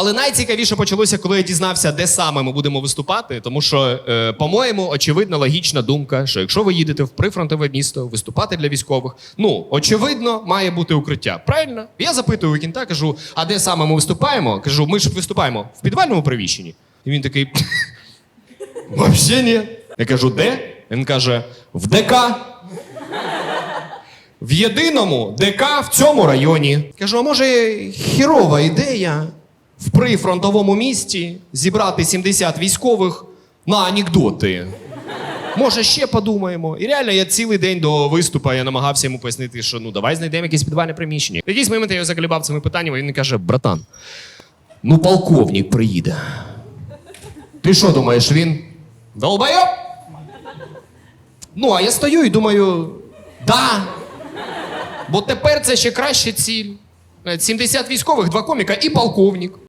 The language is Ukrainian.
Але найцікавіше почалося, коли я дізнався, де саме ми будемо виступати. Тому що, е, по-моєму, очевидна логічна думка, що якщо ви їдете в прифронтове місто виступати для військових, ну очевидно, має бути укриття. Правильно? Я запитую кінта, кажу: а де саме ми виступаємо? Кажу, ми ж виступаємо в підвальному приміщенні. І він такий. Вообще ні. Я кажу, де? Він каже: в ДК. В єдиному ДК в цьому районі. Кажу, а може хірова ідея в прифронтовому місті зібрати 70 військових на анекдоти. Може, ще подумаємо. І реально, я цілий день до виступу я намагався йому пояснити, що ну давай знайдемо якесь підвальне приміщення. В якийсь момент я його заколебав цими питаннями, він каже: братан, ну полковник приїде. Ти що думаєш, він долбайоб? Ну, а я стою і думаю, да. Бо тепер це ще краща ціль. Е, 70 військових, два коміка і полковник.